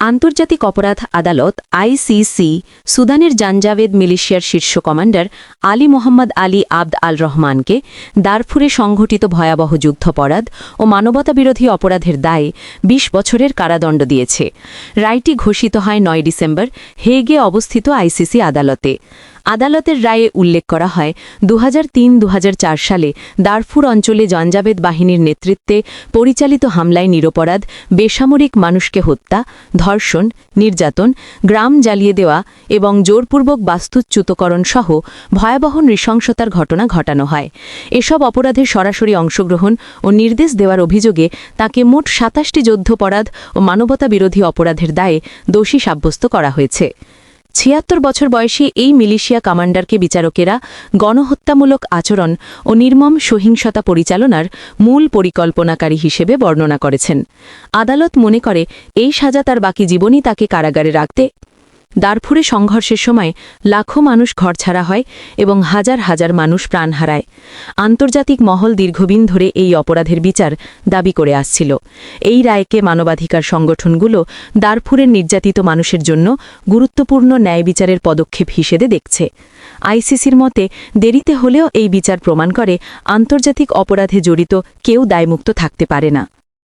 আন্তর্জাতিক অপরাধ আদালত আইসিসি, সুদানের জানজাভেদ মিলিশিয়ার শীর্ষ commander Ali Muhammad Ali Abd al রহমানকে দারফুরে সংঘটিত ভয়াবহ যুদ্ধাপরাধ ও মানবতাবিরোধী অপরাধের দায়ে ২০ বছরের কারাদণ্ড দিয়েছে। রায়টি ঘোষিত হয় নয় ডিসেম্বর, হেগে অবস্থিত আইসিসি আদালতে। আদালতের রায়ে উল্লেখ করা হয় দু হাজার সালে দারফুর অঞ্চলে জঞ্জাবেদ বাহিনীর নেতৃত্বে পরিচালিত হামলায় নিরপরাধ, বেসামরিক মানুষকে হত্যা, ধর্ষণ, নির্যাতন, গ্রাম জ্বালিয়ে দেওয়া এবং জোরপূর্বক বাস্তুচ্যুতকরণ সহ ভয়াবহ নৃশংসতার ঘটনা ঘটানো হয়। এসব অপরাধের সরাসরি অংশগ্রহণ ও নির্দেশ দেওয়ার অভিযোগে তাকে মোট সাতাশটি যুদ্ধপরাধ ও মানবতা বিরোধী অপরাধের দায়ে দোষী সাব্যস্ত করা হয়েছে। ছিয়াত্তর বছর বয়সী এই মিলিশিয়া কমান্ডারকে বিচারকেরা গণহত্যামূলক আচরণ ও নির্মম সহিংসতা পরিচালনার মূল পরিকল্পনাকারী হিসেবে বর্ণনা করেছেন। আদালত মনে করে, এই সাজা তার বাকি জীবনই তাকে কারাগারে রাখতে দারফুরে সংঘর্ষের সময় লাখো মানুষ ঘরছাড়া হয় এবং হাজার হাজার মানুষ প্রাণ হারায়। আন্তর্জাতিক মহল দীর্ঘদিন ধরে এই অপরাধের বিচার দাবি করে আসছিল। এই রায়কে মানবাধিকার সংগঠনগুলো দারফুরের নির্যাতিত মানুষের জন্য গুরুত্বপূর্ণ ন্যায় বিচারের পদক্ষেপ হিসেবে দেখছে। আইসিসির মতে, দেরিতে হলেও এই বিচার প্রমাণ করে আন্তর্জাতিক অপরাধে জড়িত কেউ দায়মুক্ত থাকতে পারে না।